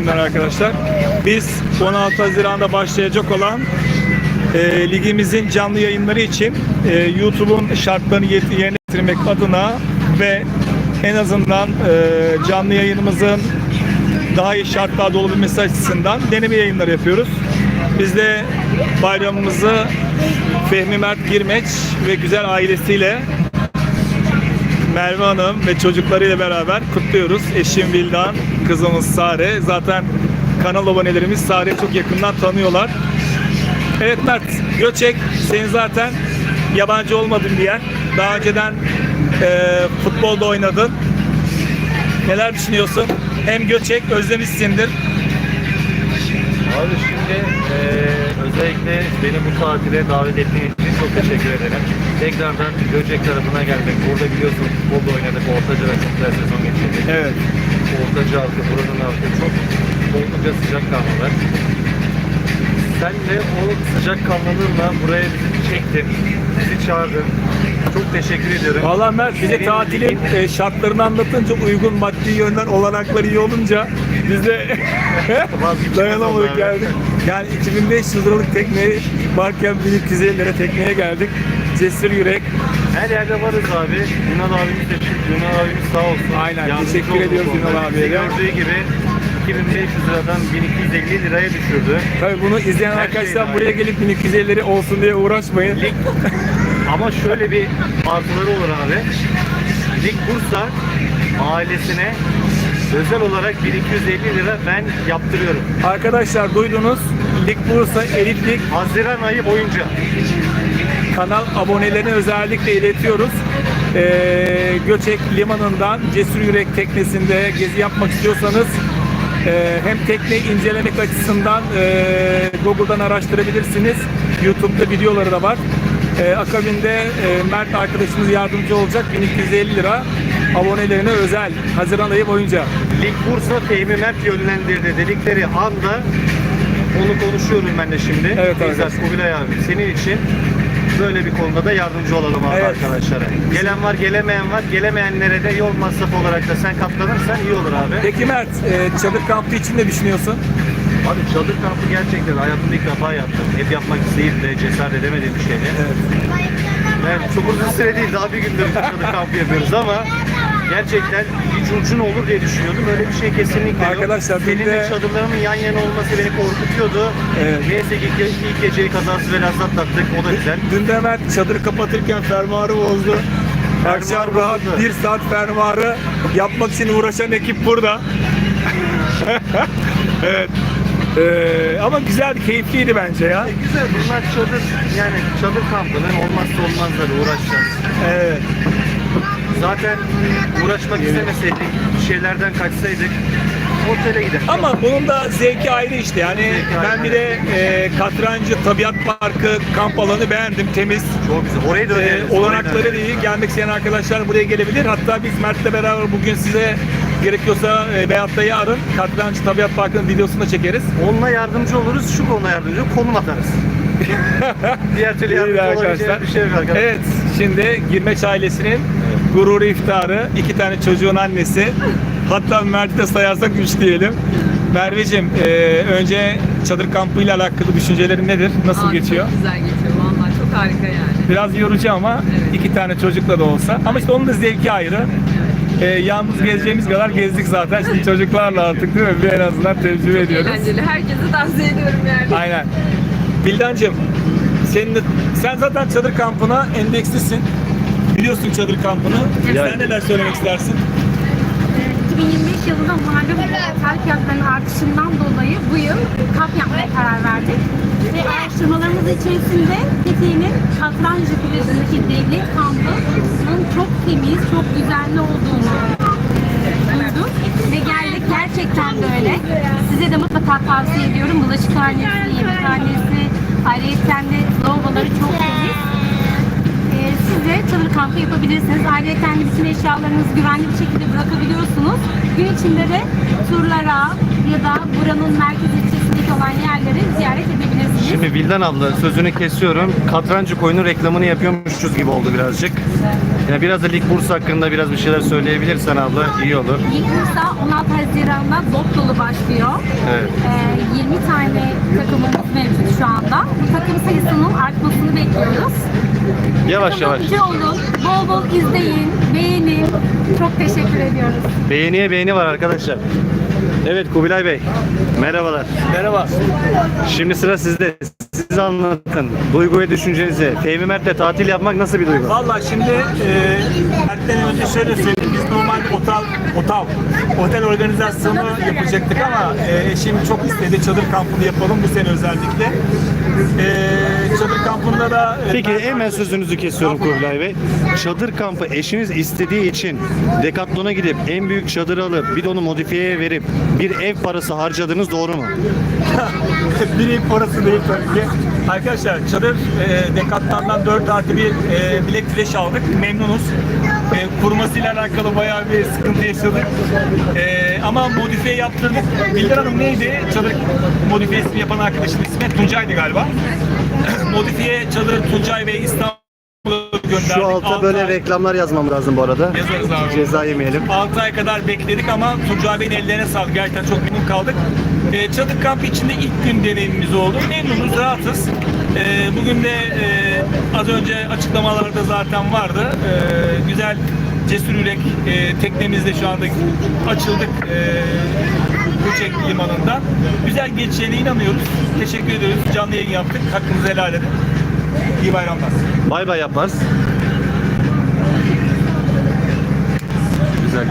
şimdiden arkadaşlar. Biz 16 Haziran'da başlayacak olan e, ligimizin canlı yayınları için e, YouTube'un şartlarını yerine getirmek adına ve en azından e, canlı yayınımızın daha iyi şartlarda olabilmesi açısından deneme yayınları yapıyoruz. Biz de bayramımızı Fehmi Mert Girmeç ve güzel ailesiyle Merve Hanım ve çocuklarıyla beraber kutluyoruz. Eşim Vildan, kızımız Sare. Zaten kanal abonelerimiz Sare'yi çok yakından tanıyorlar. Evet Mert, Göçek senin zaten yabancı olmadığın bir yer. Daha önceden e, futbolda oynadın. Neler düşünüyorsun? Hem Göçek özlemişsindir. Abi şimdi eee, özellikle beni bu tatile davet ettiğin çok teşekkür ederim. Tekrardan Göcek tarafına gelmek. Burada biliyorsun futbolda oynadık. Ortaca'da çok güzel sezon geçirdik. Evet. Ortaca halkı, buranın halkı çok oldukça sıcak kanlılar. Sen de o sıcak kanlılığınla buraya bizi çektin. Bizi çağırdın. Çok teşekkür ediyorum. Valla Mert bize Senin tatilin ligin- e, şartlarını anlatınca uygun maddi yönden olanakları iyi olunca biz de dayanamadık abi. geldik. Yani 2500 liralık tekneye varken 1250 lira tekneye geldik. Cesur yürek. Her yerde varız abi. Ünal abimiz de Ünal abimiz sağ olsun. Aynen, Yardımcı teşekkür ediyoruz. Ünal abiye. Gördüğü gibi 2500 liradan 1250 liraya düşürdü. Tabii bunu izleyen Her arkadaşlar buraya gelip 1250 lira olsun diye uğraşmayın. Lig ama şöyle bir artıları olur abi. Lig Bursa ailesine özel olarak 1250 lira ben yaptırıyorum. Arkadaşlar duydunuz. Lig Bursa Elit Lig Haziran ayı boyunca. kanal abonelerine özellikle iletiyoruz. Ee, Göçek Limanı'ndan Cesur Yürek teknesinde gezi yapmak istiyorsanız e, hem tekneyi incelemek açısından e, Google'dan araştırabilirsiniz. YouTube'da videoları da var. E, akabinde e, Mert arkadaşımız yardımcı olacak 1250 lira abonelerine özel Haziran ayı boyunca. Lig Bursa Fehmi Mert yönlendirdi dedikleri anda onu konuşuyorum ben de şimdi. Evet Bizzat arkadaşlar. Kubilay abi senin için böyle bir konuda da yardımcı olalım abi Evet. arkadaşlara. Gelen var gelemeyen var. Gelemeyenlere de yol masrafı olarak da sen katlanırsan iyi olur abi. Peki Mert, e, çadır kampı için ne düşünüyorsun? Abi çadır kampı gerçekten hayatımda ilk defa yaptım. Hep yapmak isteyip de cesaret edemediğim bir şeydi. Ben çok uzun süre değil daha bir gündür çadır kampı yapıyoruz ama gerçekten hiç ucun olur diye düşünüyordum. Öyle bir şey kesinlikle yok. Arkadaşlar, bir Senin de- çadırlarımın yan yana olması beni korkutuyordu. Evet. Neyse ki ilk, ilk geceyi kazası belası atlattık. O da güzel. Dün de Mert çadırı kapatırken fermuarı bozdu. Akşam rahat bozuldu. bir saat fermuarı yapmak için uğraşan ekip burada. evet. Ee, ama güzel, keyifliydi bence ya. E, güzel bunlar çadır yani çadır kampının olmazsa olmazları uğraşacağız. Evet. Zaten uğraşmak istemeseydik, bir şeylerden kaçsaydık otele gider. Ama bunun da zevki ayrı işte. Yani Zevki ayrı, ben bir de e, Katrancı Tabiat Parkı kamp alanı beğendim. Temiz. Çok güzel. Orayı da öneririz. olanakları da iyi. Gelmek isteyen arkadaşlar buraya gelebilir. Hatta biz Mert'le beraber bugün size gerekiyorsa e, veyahut da yarın Katrancı Tabiat Parkı'nın videosunu da çekeriz. Onunla yardımcı oluruz, şu konuda yardımcı oluruz, konum atarız. Diğer türlü İyi yardımcı de olabileceğimiz bir şey yok arkadaşlar. Evet, şimdi Girmeç ailesinin gururu iftarı, iki tane çocuğun annesi. Hatta Mert'i de sayarsak üç diyelim. Merveciğim, e, önce çadır kampıyla alakalı düşüncelerin nedir? Nasıl Aa, geçiyor? Çok güzel geçiyor vallahi çok harika yani. Biraz yorucu ama Evet. iki tane çocukla da olsa. Ama işte onun da zevki ayrı. E, yalnız gezeceğimiz kadar gezdik zaten. Şimdi çocuklarla artık değil mi? Bir en azından tecrübe ediyoruz. Eğlenceli. Herkese tavsiye ediyorum yani. Aynen. Bildancığım, senin de- sen zaten çadır kampına endekslisin. Biliyorsun çadır kampını. Sen neler söylemek istersin? 2025 yılında malum otel fiyatlarının artışından dolayı bu yıl kamp yapmaya karar verdik. Ve araştırmalarımız içerisinde Fethiye'nin Katrancı plajındaki devlet kampının çok temiz, çok düzenli olduğunu duyduk. Ve geldik gerçekten de öyle. Size de mutlaka tavsiye ediyorum. Bulaşıkhanesi, yemekhanesi, ayrıca de lavaboları çok temiz. Ee, siz de çadır kampı yapabilirsiniz. Ayrıca de bütün eşyalarınızı güvenli bir şekilde bırakabiliyorsunuz. Gün içinde de turlara ya da buranın merkez olan yerleri ziyaret edebilirsiniz. Şimdi Vildan abla sözünü kesiyorum. Katrancı koyunun reklamını yapıyormuşuz gibi oldu birazcık. Yani biraz da Lig Bursa hakkında biraz bir şeyler söyleyebilirsen abla iyi olur. İlk Bursa 16 Haziran'da dop dolu başlıyor. takımımız mevcut şu anda. Bu takım sayısının artmasını bekliyoruz. Yavaş yavaş. Olun, bol bol izleyin, beğenin. Çok teşekkür ediyoruz. Beğeniye beğeni var arkadaşlar. Evet Kubilay Bey. Merhabalar. Merhaba. Şimdi sıra sizde. Siz anlatın. Duygu ve düşüncenizi. Fehmi Mert'le tatil yapmak nasıl bir duygu? Valla şimdi e, Mert'ten önce şöyle söyleyeyim. Biz normalde otel, otel, otel organizasyonu yapacaktık ama e, eşim çok istedi çadır kampını yapalım bu sene özellikle. Kampında da... e, Peki hemen sözünüzü kesiyorum Kubilay Bey. Çadır kampı eşiniz istediği için Decathlon'a gidip en büyük çadırı alıp bir de onu modifiyeye verip bir ev parası harcadınız doğru mu? bir ev parası değil tabii ki. Arkadaşlar çadır e, Decathlon'dan 4 artı bir e, bilek flash aldık. Memnunuz. E, kurmasıyla alakalı bayağı bir sıkıntı yaşadık. E, ama modifiye yaptırdık. Bildir Hanım neydi? Çadır modifiyesini yapan arkadaşın ismi Tuncay'dı galiba. modifiye çadır Tuncay Bey İstanbul'a gönderdik. Şu alta Altı böyle ay- reklamlar yazmam lazım bu arada. Yazarız abi. Ceza yemeyelim. 6 ay kadar bekledik ama Tuncay Bey'in ellerine sağlık. Gerçekten çok memnun kaldık. Ee, çadır kampı içinde ilk gün deneyimimiz oldu. Memnunuz, rahatız. Ee, bugün de e, az önce açıklamalarda zaten vardı. Ee, güzel Cesur Yürek e, teknemizde şu anda açıldık e, Koçek Limanı'nda. Güzel geçeceğine inanıyoruz. Teşekkür ediyoruz. Canlı yayın yaptık. Hakkınızı helal edin. İyi bayramlar. Bay bay yaparız. Güzel